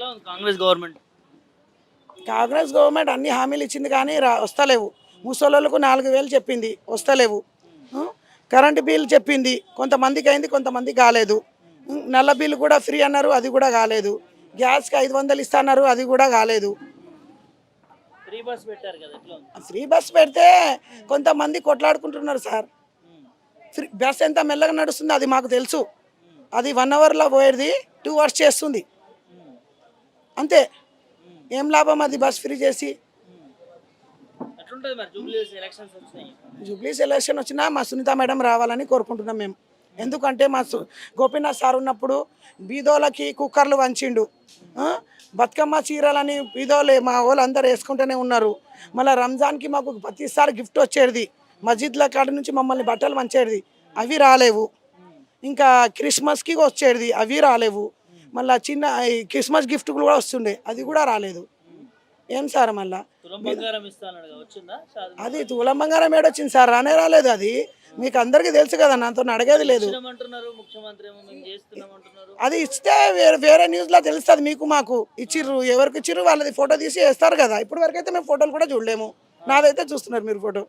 ఎట్లా ఉంది Congress government? Congress government అన్ని హామీలు ఇచ్చింది కానీ రా వస్తలేవు. ముసలోళ్ళకు నాలుగు వేలు చెప్పింది వస్తలేవు? కరెంటు బిల్ చెప్పింది కొంతమందికి అయింది కొంతమంది కాలేదు? నల్ల బిల్లు కూడా ఫ్రీ అన్నారు అది కూడా కాలేదు. గ్యాస్కి ఐదు వందలు ఇస్తున్నారు అది కూడా కాలేదు. ఫ్రీ బస్ పెట్టారు కదా ఫ్రీ బస్ పెడితే కొంతమంది కొట్లాడుకుంటున్నారు సార్. ఫ్రీ బస్ ఎంత మెల్లగా నడుస్తుంది అది మాకు తెలుసు. అది వన్ అవర్లో పోయేది టూ అవర్స్ చేస్తుంది. అంతే. ఏం లాభం అది బస్ ఫ్రీ చేసి? జూబ్లీస్ ఎలక్షన్ వచ్చినా మా సునీత మేడం రావాలని కోరుకుంటున్నాం మేము. ఎందుకంటే మా గోపీనాథ్ సార్ ఉన్నప్పుడు బీదోలకి కుక్కర్లు వంచిండు? బతుకమ్మ చీరలని బీదోలే మా వాళ్ళు అందరు వేసుకుంటూనే ఉన్నారు. మళ్ళీ రంజాన్కి మాకు ప్రతిసారి గిఫ్ట్ వచ్చేది. మస్జిద్ల కాడ నుంచి మమ్మల్ని బట్టలు వంచేది. అవి రాలేవు. ఇంకా క్రిస్మస్కి వచ్చేది. అవి రాలేవు. మళ్ళీ చిన్న ఈ క్రిస్మస్ గిఫ్ట్ కూడా వస్తుండే. అది కూడా రాలేదు. ఏం సార్ మళ్ళా? అది తులం బంగారం ఏడొచ్చింది సార్ రానే రాలేదు అది. మీకు అందరికీ తెలుసు కదా నాతో అడిగేది లేదు. అది ఇస్తే వేరే వేరే న్యూస్లో తెలుస్తుంది మీకు మాకు. ఇచ్చిర్రు ఎవరికి ఇచ్చిర్రు వాళ్ళది ఫోటో తీసి వేస్తారు కదా. ఇప్పటి వరకు అయితే మేము ఫోటోలు కూడా చూడలేము. నాదైతే చూస్తున్నారు మీరు ఫోటో.